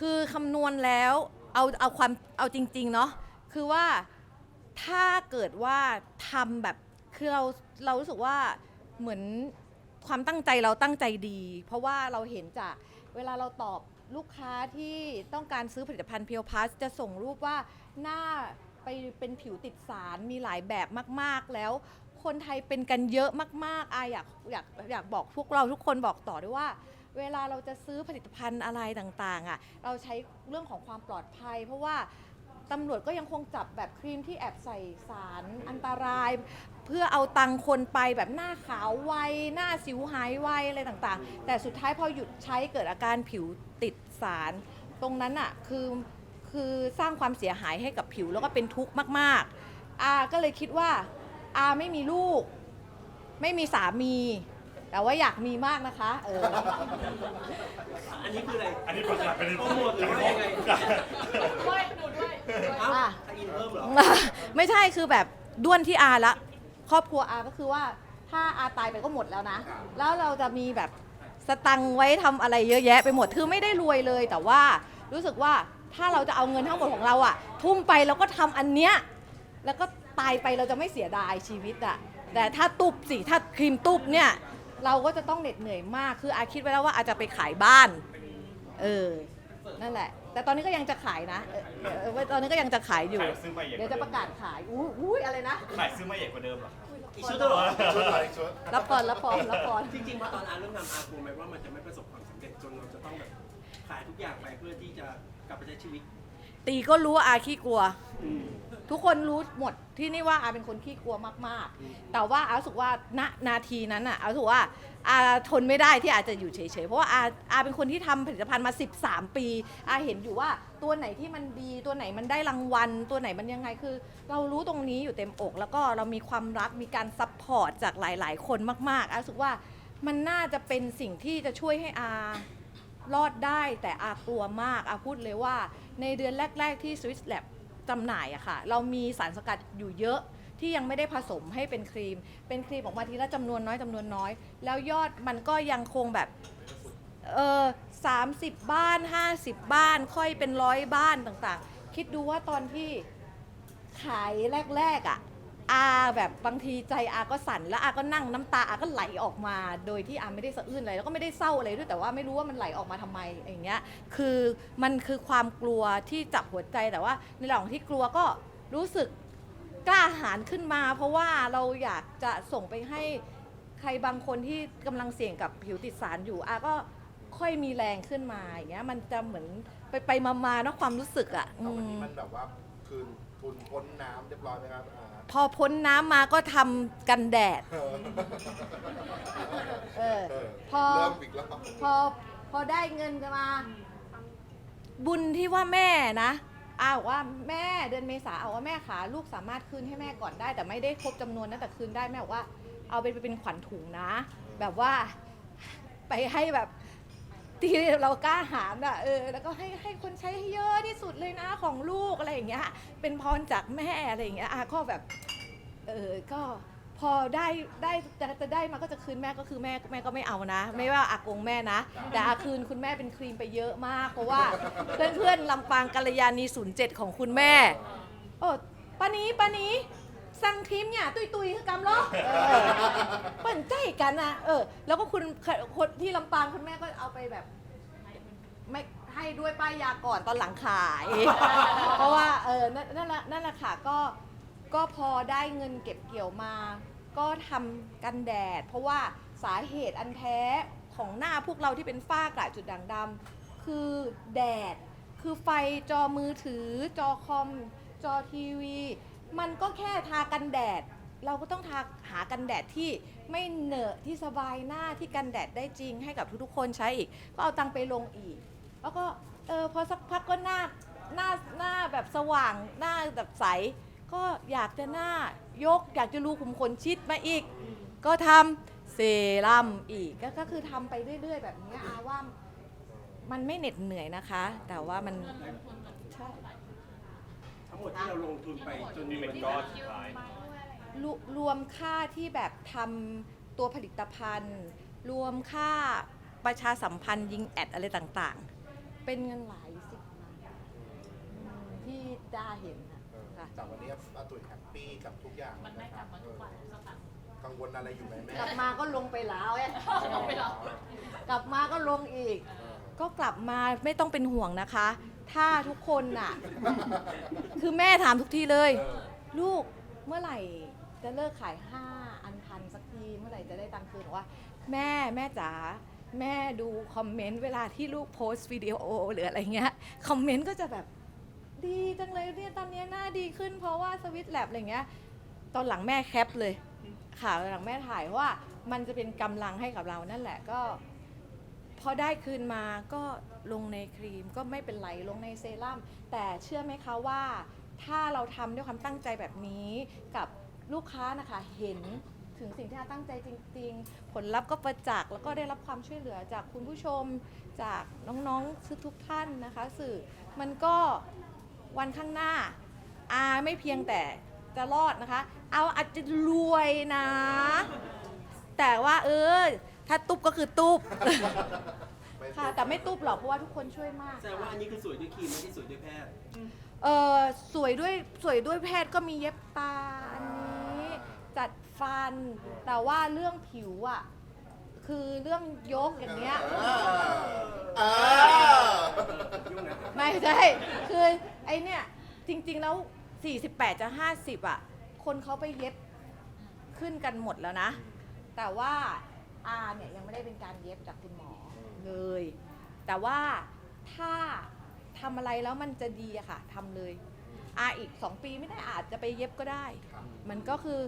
คือคำนวณแล้วเอาเอาความเอาจริงๆเนาะคือว่าถ้าเกิดว่าทำแบบคือเราเรารู้สึกว่าเหมือนความตั้งใจเราตั้งใจดี เพราะว่าเราเห็นจากเวลาเราตอบลูกค้าที่ต้องการซื้อผลิตภัณฑ์เพียวพัสจะส่งรูปว่าหน้าไปเป็นผิวติดสารมีหลายแบบมากๆ แล้วคนไทยเป็นกันเยอะมากๆอาอยากอยากอยากบอกพวกเราทุกคนบอกต่อด้วยว่า เวลาเราจะซื้อผลิตภัณฑ์อะไรต่างๆอะเราใช้เรื่องของความปลอดภัย เพราะว่าตำรวจก็ยังคงจับแบบครีมที่แอบใส่สารอันตราย เพื่อเอาตังคนไปแบบหน้าขาวไวหน้าสิวหายไวอะไรต่างๆ แต่สุดท้ายพอหยุดใช้เกิดอาการผิวติดสาร ตรงนั้นอะคือคือสร้างความเสียหายให้กับผิวแล้วก็เป็นทุกข์มาก ๆอาก็เลยคิดว่าอาไม่มีลูก ไม่มีสามี แต่ว่าอยากมีมากนะคะเอออันนี้คืออะไร อันนี้ประกาศเป็นโปรโมทหรือว่ายังไง ด้วยหนูด้วยเอ้าอะถ้าอินเพิ่มเหรอ ไม่ใช่คือแบบด้วนที่อาละ ครอบครัวอาก็คือว่าถ้าอาตายไปก็หมดแล้วนะ แล้วเราจะมีแบบสตังค์ไว้ทำอะไรเยอะแยะไปหมดคือไม่ได้รวยเลย แต่ว่ารู้สึกว่าถ้าเราจะเอาเงินทั้งหมดของเราอะทุ่มไปแล้วก็ทำอันเนี้ย แล้วก็ตายไปเราจะไม่เสียดายชีวิตอะแต่ถ้าตุบสิถ้าครีมตุบเนี่ย เราก็จะต้องเหน็ดเหนื่อยมาก คืออาคิดไว้แล้วว่าอาจจะไปขายบ้าน เออ นั่นแหละ แต่ตอนนี้ก็ยังจะขายนะเออเออเออตอนนี้ก็ยังจะขายอยู่ ขายซื้อมาใหญ่กเดี๋ยวว่าจะเดิปมระกาศขายอุ้ยอุ้ยอะไรนะ ขายซื้อมาใหญ่กว่าเดิมเหรออีกชุดเหรอชุดอะไรชุดรับก่อนรับก่อนรับก่อน จริงๆพอตอนอาเริ่มทำอากลัวไหมว่ามันจะไม่ประสบความสำเร็จจนเราจะต้องแบบขายทุกอย่างไปเพื่อที่จะกลับไปใช้ชีวิต ตีก็รู้ว่าอาขี้กลัวอืมทุกคนรู้หมดที่นี่ว่าอาเป็นคนขี้กลัวมากๆ แต่ว่าอารู้สึกว่าณนาทีนั้นอะอารู้สึกว่าอาทนไม่ได้ที่อาจจะอยู่เฉยๆ เพราะว่าอาอาเป็นคนที่ทำผลิตภัณฑ์มา 13 ปี อาเห็นอยู่ว่าตัวไหนที่มันดีตัวไหนมันได้รางวัล ตัวไหนมันยังไงคือ เรารู้ตรงนี้อยู่เต็มอก แล้วก็เรามีความรักมีการซัพพอร์ตจากหลายๆ คนมากๆอารู้สึกว่ามันน่าจะเป็นสิ่งที่จะช่วยให้อา รอดได้แต่อากลัวมากอาพูดเลยว่า ในเดือนแรก ๆ ที่ Swiss Lab จำหน่ายอะค่ะ เรามีสารสกัดอยู่เยอะที่ยังไม่ได้ผสมให้เป็นครีม เป็นครีมออกมาทีละจำนวนน้อยจำนวนน้อย แล้วยอดมันก็ยังคงแบบเออสามสิบบ้าน 50 บ้าน ค่อยเป็นร้อยบ้านต่างๆ คิดดูว่าตอนที่ขายแรกๆอะ อาแบบบางทีใจอาก็สั่นแล้วอาก็นั่งน้ำตาอาก็ไหลออกมา โดยที่อาไม่ได้สะอื้นอะไรแล้วก็ไม่ได้เศร้าอะไรด้วยแต่ว่าไม่รู้ว่ามันไหลออกมาทำไมอย่างเงี้ยคือมันคือความกลัวที่จับหัวใจแต่ว่า ในระหว่างที่กลัวก็รู้สึกกล้าหาญขึ้นมา เพราะว่าเราอยากจะส่งไปให้ใครบางคนที่กำลังเสี่ยงกับผิวติดสารอยู่อาก็ค่อยมีแรงขึ้นมาอย่างเงี้ยมันจะเหมือนไปไปมามาๆเนอะความรู้สึกอะแต่วันนี้อืมมันแบบว่าคืนทุนพ้นน้ำเรียบร้อยไหมครับอ่า พอพ้นน้ำมาก็ทำกันแดดเออเออเออ พอ เริ่มอีกแล้วพอ พอได้เงินกันมา บุญที่ว่าแม่นะอาบอกว่าแม่เดือนเมษาเอาว่าแม่ขาลูกสามารถคืนให้แม่ก่อนได้ แต่ไม่ได้ครบจำนวนนะแต่คืนได้แม่บอกว่า เอาไปเป็นขวัญถุงนะ แบบว่าไปให้แบบที่เรากล้าหาญอะเออแล้วก็ให้ให้คนใช้ให้เยอะที่สุดเลยนะของลูกอะไรอย่างเงี้ยเป็นพรจากแม่อะไรอย่างเงี้ยอาก็แบบ เออก็พอได้ได้จะจะได้มาก็จะคืนแม่ก็คือแม่แม่ก็ไม่เอานะ ไม่ว่าอากงแม่นะ แต่อาคืนคุณแม่เป็นครีมไปเยอะมาก เพราะว่า เพื่อนเพื่อนๆลำปางกัลยาณีศูนย์เจ็ดของคุณแม่โอ้ปานี้ปานี้สั่งครีมเนี่ยตุยตุยๆคือกำล้อเออเปิ่นใจกันนะเออ แล้วก็คุณคนที่ลำปางคุณแม่ก็เอาไปแบบ ไม่ให้ด้วยป้ายยาก่อนตอนหลังขาย เพราะว่าเออนั่นนั่นแหละนั่นแหละค่ะก็ ก็พอได้เงินเก็บเกี่ยวมา ก็ทำกันแดด เพราะว่าสาเหตุอันแท้ของหน้าพวกเราที่เป็นฝ้ากระจุดด่างดำคือแดด คือไฟจอมือถือ จอคอม จอทีวี มันก็แค่ทากันแดด เราก็ต้องทาหากันแดดที่ไม่เหนอะที่สบายหน้าที่กันแดดได้จริงให้กับทุกๆคนใช้อีก ก็เอาตังไปลงอีก แล้วก็เออพอสักพักก็หน้าหน้าหน้าแบบสว่างหน้าแบบใส ก็อยากจะหน้ายกอยากจะรูขุมขนชิดมาอีก ก็ทำเซรั่มอีกก็ก็คือทำไปเรื่อย ๆ แบบนี้อาว่ามันไม่เหน็ดเหนื่อยนะคะ แต่ว่ามันใช่ทั้งหมดที่เราลงทุนไปจนมีนี่วัมันนนี้ก็สุดท้าย รวรวมค่าที่แบบทำตัวผลิตภัณฑ์ รวมค่าประชาสัมพันธ์ยิงแอดอะไรต่างๆ เป็นเงินหลายสิบด้าเห็น ค่ะ จากวันนี้อาตุ๋ยแฮปปี้กับทุกอย่างมันไม่กลับมาทุกวันสตังค์กังวลอะไรอยู่ไหมแม่กลับมาก็ลงไปแล้วเอ้ยไม่หรอกกลับมาก็ลงอีกเออก็กลับมาไม่ต้องเป็นห่วงนะคะ ถ้าทุกคนน่ะ คือแม่ถามทุกทีเลยเออลูกเมื่อไหร่จะเลิกขาย5อันพันสักทีเมื่อไหร่จะได้ตังค์คืนบอกว่า แม่แม่จ๋าแม่ดูคอมเมนต์เวลาที่ลูกโพสต์วิดีโอหรืออะไรเงี้ยคอมเมนต์ก็จะแบบ ดีจังเลยเนี่ยตอนนี้หน้าดีขึ้นเพราะว่าสวิตแลบอะไรเงี้ย ตอนหลังแม่แคปเลยค่ะตอนหลังแม่ถ่ายเพราะว่ามันจะเป็นกำลังให้กับเรานั่นแหละก็ พอได้คืนมาก็ลงในครีมก็ไม่เป็นไรลงในเซรั่มแต่เชื่อไหมคะว่า ถ้าเราทำด้วยความตั้งใจแบบนี้กับลูกค้านะคะเห็นถึงสิ่งที่เราตั้งใจจริง ๆ ผลลัพธ์ก็ประจักษ์แล้วก็ได้รับความช่วยเหลือจากคุณผู้ชมจากน้องๆทุกท่านนะคะ สื่อมันก็ วันข้างหน้าอาไม่เพียงแต่จะรอดนะคะ เอาอาจจะรวยนะ แต่ว่าเออ ถ้าตุบก็คือตุบค่ะ แต่ไม่ตุบหรอกเพราะว่าทุกคนช่วยมาก แสดงว่าอันนี้คือสวยด้วยครีมไม่ได้สวยด้วยแพทย์เออสวยด้วยสวยด้วยแพทย์ก็มีเย็บตาอันนี้ จัดฟัน แต่ว่าเรื่องผิวอะ คือเรื่องยกอย่างเงี้ย เออยุ่งนะไม่ใช่คือไอเนี่ยจริง ๆ แล้ว 48 จะ 50 อะ คนเขาไปเย็บขึ้นกันหมดแล้วนะ แต่ว่าอาเนี่ยยังไม่ได้เป็นการเย็บจากคุณหมอเลย แต่ว่าถ้าทำอะไรแล้วมันจะดีอะค่ะทำเลย อาอีก 2 ปีไม่ได้อาจจะไปเย็บก็ได้ มันก็คือ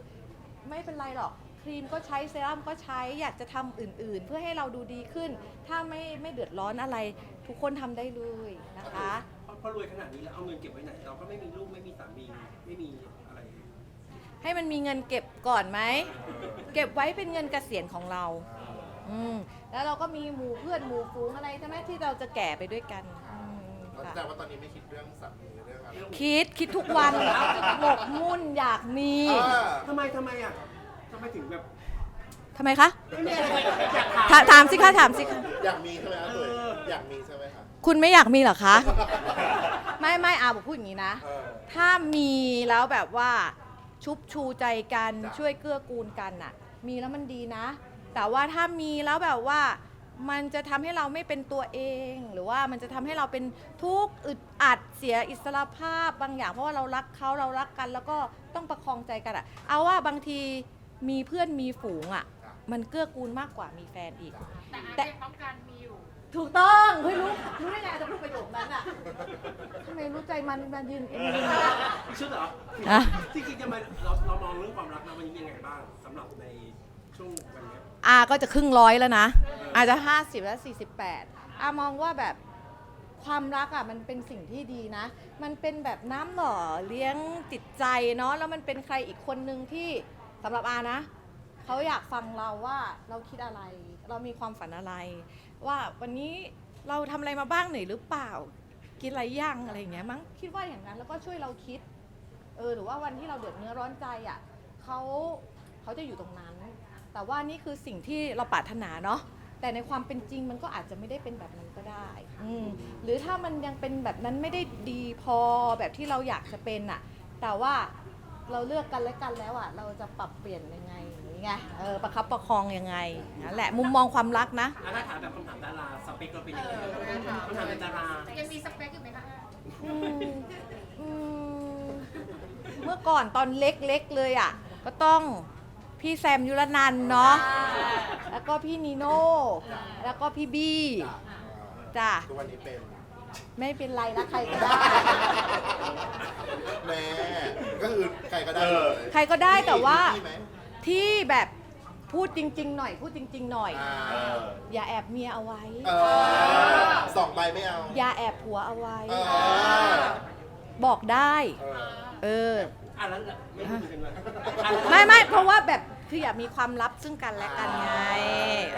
ไม่เป็นไรหรอก ครีมก็ใช้เซรั่มก็ใช้อยากจะทำอื่นๆ เพื่อให้เราดูดีขึ้น ถ้าไม่ไม่เดือดร้อนอะไร ทุกคนทำได้เลยนะคะ เพราะเพราะรวยขนาดนี้แล้วเอาเงินเก็บไว้ไหน เราก็ไม่มีลูกไม่มีสามีไม่มีอะไร ให้มันมีเงินเก็บก่อนไหม เก็บไว้เป็นเงินเกษียณของเรา อืมแล้วเราก็มีหมู่เพื่อนหมู่ฝูงอะไรใช่ไหมที่เราจะแก่ไปด้วยกันอืมค่ะแต่ว่าตอนนี้ไม่คิดเรื่องสามีเรื่องอะไรคิดคิดทุกวันหมกมุ่นอยากมีเออทำไมทำไมอะทำ ไมถึงแบบทำไมคะไม่มีอะไรอยากถามถาถามสิคะถามสิคะอยากมีใช่ไหมอาตุ๋ยอยากมีใช่ไหมคะคุณไม่อยากมีเหรอคะ ไม่ไม่อาบอกพูดอย่างนี้นะ เออ ถ้ามีแล้วแบบว่าชุบชูใจกันจ้ะ ช่วยเกื้อกูลกันน่ะ มีแล้วมันดีนะ แต่ว่าถ้ามีแล้วแบบว่า มันจะทำให้เราไม่เป็นตัวเอง หรือว่ามันจะทำให้เราเป็นทุกข์อึดอัดเสียอิสรภาพบางอย่างเพราะว่าเรารักเขาเรารักกัน แล้วก็ต้องประคองใจกันอะเอาว่าบางที มีเพื่อนมีฝูงอะมันเกื้อกูลมากกว่ามีแฟนอีก แต่อาจจะต้องการมีอยู่ ถูกต้องเฮ้ยรู้รู้ได้ไงจะพูดประโยคนั้นอะทำไมรู้ใจมันมันยืนเอ็นยืนพี่ชุดเหรออะ จริงๆจะมาเราเรามองเรื่องความรักนะวันนี้ยังไงบ้างสำหรับในช่วงวันเนี้ยอาก็จะครึ่งร้อยแล้วนะ อาจจะ 50 แล้ว 48 อามองว่าแบบความรักอะมันเป็นสิ่งที่ดีนะ มันเป็นแบบน้ำหล่อเลี้ยงจิตใจเนาะแล้วมันเป็นใครอีกคนนึงที่ สำหรับอานะ เขาอยากฟังเราว่าเราคิดอะไร เรามีความฝันอะไร ว่าวันนี้เราทำอะไรมาบ้างเหนื่อยหรือเปล่า กินอะไรย่างอะไรอย่างเงี้ยมั้งคิดว่าอย่างนั้นแล้วก็ช่วยเราคิด เออหรือว่าวันที่เราเดือดเนื้อร้อนใจอะเขาเขาจะอยู่ตรงนั้น แต่ว่านี่คือสิ่งที่เราปรารถนาเนาะแต่ในความเป็นจริงมันก็อาจจะไม่ได้เป็นแบบนั้นก็ได้อืมหรือถ้ามันยังเป็นแบบนั้นไม่ได้ดีพอแบบที่เราอยากจะเป็นอะแต่ว่า เราเลือกกันและกันแล้วอะเราจะปรับเปลี่ยนยังไงอย่างนี้ไงเออประคับประคองยังไงนั่นแหละมุมมองความรักนะ อะถ้าถามแบบคำถามดาราสเปคเราเป็นยังไงคำถามเป็นดารายังมีสเปคอยู่ไหมคะอืมอืมเมื่อก่อนตอนเล็กๆเลยอะ ก็ต้องพี่แซมยุรนันท์เนาะแล้วก็พี่นีโน่แล้วก็พี่บี้จ้ะ ทุกวันนี้เป็น ไม่เป็นไรนะใครก็ได้ แม่ก็คือใครก็ได้เลยใครก็ได้แต่ว่าพี่ไหมที่แบบพูดจริง ๆ หน่อย พูดจริง ๆ หน่อย อ่าอย่าแอบเมียเอาไว้ เออสองใบไม่เอาอย่าแอบผัวเอาไว้ เออบอกได้ เออเอออะแล้วไม่พูดกันเลยอะแล้วไม่ไม่เพราะว่าแบบคืออยากมีความลับซึ่งกันและกันไง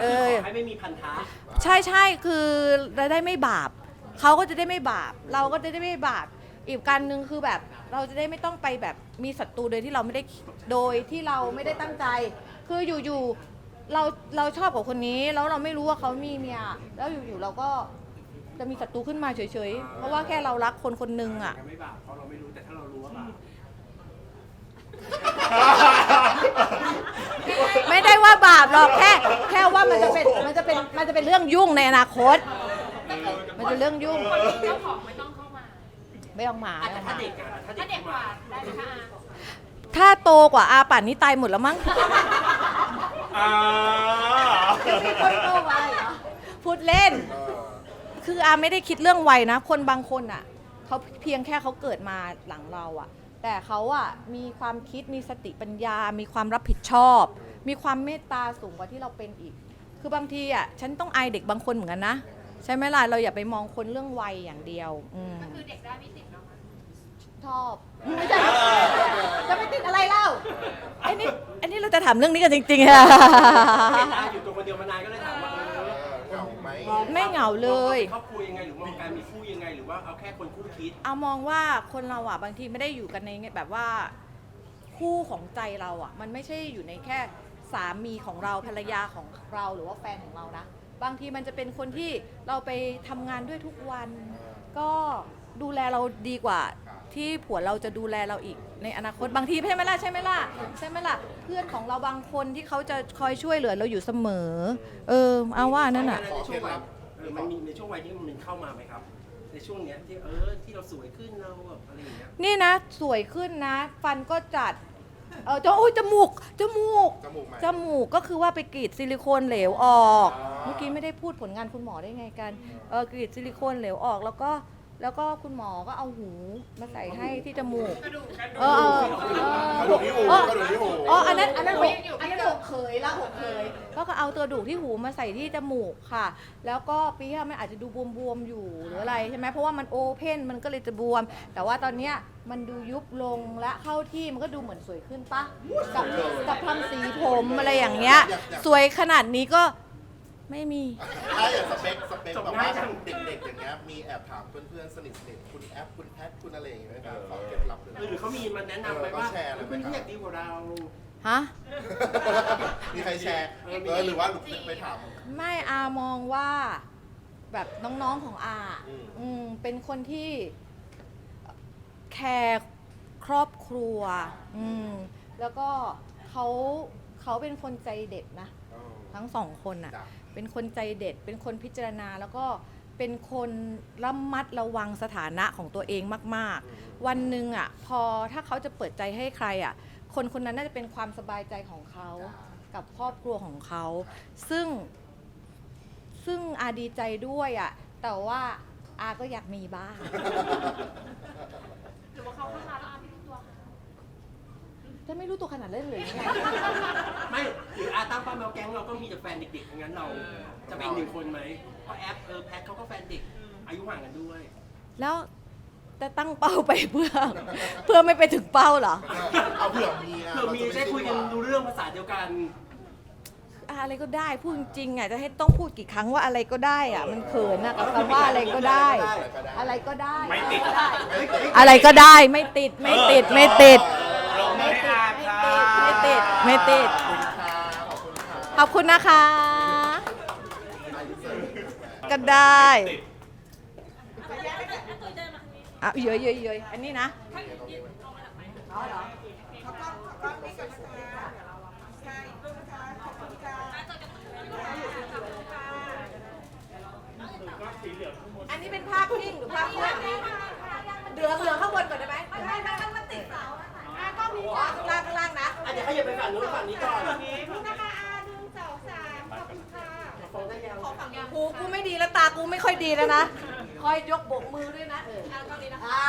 เออ ขอให้ไม่มีพันธะ ใช่ใช่คือเราได้ไม่บาป เขาก็จะได้ไม่บาป เราก็จะได้ไม่บาป อีกการหนึ่งคือแบบเราจะได้ไม่ต้องไปแบบมีศัตรูโดยที่เราไม่ได้โดยที่เราไม่ได้ตั้งใจ คืออยู่ๆเราเราชอบกับคนนี้แล้วเราไม่รู้ว่าเขามีเมียแล้วอยู่ๆเราก็จะมีศัตรูขึ้นมาเฉยๆ เพราะว่าแค่เรารักคนคนหนึงอะ ยังไม่บาปเพราะเราไม่รู้แต่ถ้าเรารู้ว่าบาปไม่ได้ว่าบาปหรอกแค่ แค่ว่ามันจะเป็นมันจะเป็นมันจะเป็นเรื่องยุ่งในอนาคต มันจะเรื่องยุ่งเจ้าของไม่ต้องเข้ามา ไม่ต้องมาอะไม่แต่ต้องถ้ามา เด็กอะถ้าถ้าเด็เด็กกกว่าได้ไหมคะอาถ้าโตกว่าอาป่านนี้ตายหมดแล้วมั้ง อ่าพูดเล่นเออคืออาไม่ได้คิดเรื่องวัยนะ คนบางคนอะเขาเพียงแค่เขาเกิดมาหลังเราอะ แต่เขาอะมีความคิดมีสติปัญญา มีความรับผิดชอบ มีความเมตตาสูงกว่าที่เราเป็นอีก คือบางทีอะฉันต้องอายเด็กบางคนเหมือนกันนะ ใช่ไหมล่ะเราอย่าไปมองคนเรื่องวัยอย่างเดียวอืมก็คือเด็กได้ไม่ติดเนาะชอบไม่ใช่จะไม่ติดอะไรเล่าไอ้นี่ไอ้นี่เราจะถามเรื่องนี้กันจริงๆอะเห็นอาอยู่ตัวคนเดียวมานานก็เลยถามว่าเอเอออเหงาไหมมองไม่เหงาเลยครอบครัวยังไงหรือมองการมีคู่ยังไงหรือว่าเอาแค่คนคู่คิด เอามองว่าคนเราอะบางทีไม่ได้อยู่กันในแบบว่าคู่ของใจเราอะ มันไม่ใช่อยู่ในแค่สามีของเราภรรยาของเราหรือว่าแฟนของเรานะ บางทีมันจะเป็นคนที่เราไปทำงานด้วยทุกวัน ก็ดูแลเราดีกว่า ที่ผัวเราจะดูแลเราอีกในอนาคตบางทีใช่ไหมล่ะใช่ไหมล่ะใช่ไหมล่ะเพื่อนของเราบางคนที่เขาจะคอยช่วยเหลือเราอยู่เสมอ เออเอาว่านั่นอะ ในช่วงวัยเออมันมีในช่วงวัยที่มันเข้ามาไหมครับ ในช่วงเนี้ยที่เออที่เราสวยขึ้นเราแบบอะไรอย่างเงี้ย นี่นะ สวยขึ้นนะ ฟันก็จัด เออจะโอ้ยจมูกจมูกจมูกไหมจมูกก็คือว่าไปกรีดซิลิโคนเหลวออก อ่า เมื่อกี้ไม่ได้พูดผลงานคุณหมอได้ไงกัน เออกรีดซิลิโคนเหลวออกแล้วก็ แล้วก็คุณหมอก็เอาหูมาใส่ให้ที่จมูก กระดูกกระดูกเออเออเออกระดูกที่หูเออกระดูกที่หูอ๋อ อันนั้น อันนั้นหกยังอยู่อันนั้นหกเคยละหกเคย ก็ก็เอาตัวดูกที่หูมาใส่ที่จมูกค่ะ แล้วก็ปีที่แล้วมันอาจจะดูบวมๆอยู่หรืออะไรใช่ไหมเพราะว่ามันโอเพนมันก็เลยจะบวม แต่ว่าตอนเนี้ยมันดูยุบลงและเข้าที่มันก็ดูเหมือนสวยขึ้นปะกับกับทำสีผมอะไรอย่างเงี้ย สวยขนาดนี้ก็ไม่มีถ้าอย่างสเปคส เปคจบแบบง่าว่ายจังเด็กๆอย่างเงี้ยมีแอบถามเพื่อนๆสนิทๆคุณแอปคุณแพทคุณอะไรอย่างเงี้ยไหมครับขอเก็บลับเลยเออหรือเขามีมาแนะนำไหมว่าเออเขาแชร์อะไรไหม เพื่อนที่อยากดีกว่าเรา ฮะ มีใครแชร์เออมี เออหรือว่าไปถาม ไม่อามองว่าแบบน้องๆของอาอืม อืมเป็นคนที่แคร์ครอบครัว อืมแล้วก็เขาเขาเป็นคนใจเด็ดนะเออ ทั้งสองคนอะจ้ะเป็นคนใจเด็ด เป็นคนพิจารณาแล้วก็เป็นคนระมัดระวังสถานะของตัวเองมาก ๆ วันหนึ่งอะพอถ้าเขาจะเปิดใจให้ใครอะคนคนนั้นน่าจะเป็นความสบายใจของเขา กับครอบครัวของเขา ซึ่ง ซึ่งอาดีใจด้วยอะแต่ว่าอาก็อยากมีบ้าง หรือว่าเขาเข้ามาแล้วอาไม่รู้ตัวคะจะไม่รู้ตัวขนาดเล่นเลยไงไม่หรืออา ตั้งเป้าแมวแก๊งเราก็มีแต่แฟนเด็กๆทั้งนั้นเราจะเป็นหนึ่งคนไหมเพราะแอปเออแพทเขาก็แฟนเด็กอายุห่างกันด้วย แล้วจะตั้งเป้าไปเพื่อ เพื่อไม่ไปถึงเป้าเหรอ เอาเผื่อมีอะเผื่อมีได้คุยกันรู้เรื่องภาษาเดียวกัน อะไรก็ได้พูดจริงๆอะจะให้ต้องพูดกี่ครั้งว่าอะไรก็ได้อะมันเขินนะกับคำว่าอะไรก็ได้ อะไรก็ได้ไม่ติด อะไรก็ได้ไม่ติดไม่ติดไม่ติดลงไม่อาค่ะไม่ติดไม่ติด ขอบคุณนะคะก็ได้อะเยอะเยอะเยอะอันนี้นะอันนี้เป็นภาพนิ่งหรือภาพเคลื่อนเหลืองเหลืองข้างบนก่อนได้ไหมไม่ไม่ไม่มันติดเสาอะก็มีข้างล่างข้างล่างนะอาจจะขยับไปฝั่งนู้นฝั่งนี้ก่อน กูไม่ดีแล้วตากูไม่ค่อยดีแล้วนะ คอยยกโบกมือด้วยนะเอออ่าตอนนี้นะคะอ่า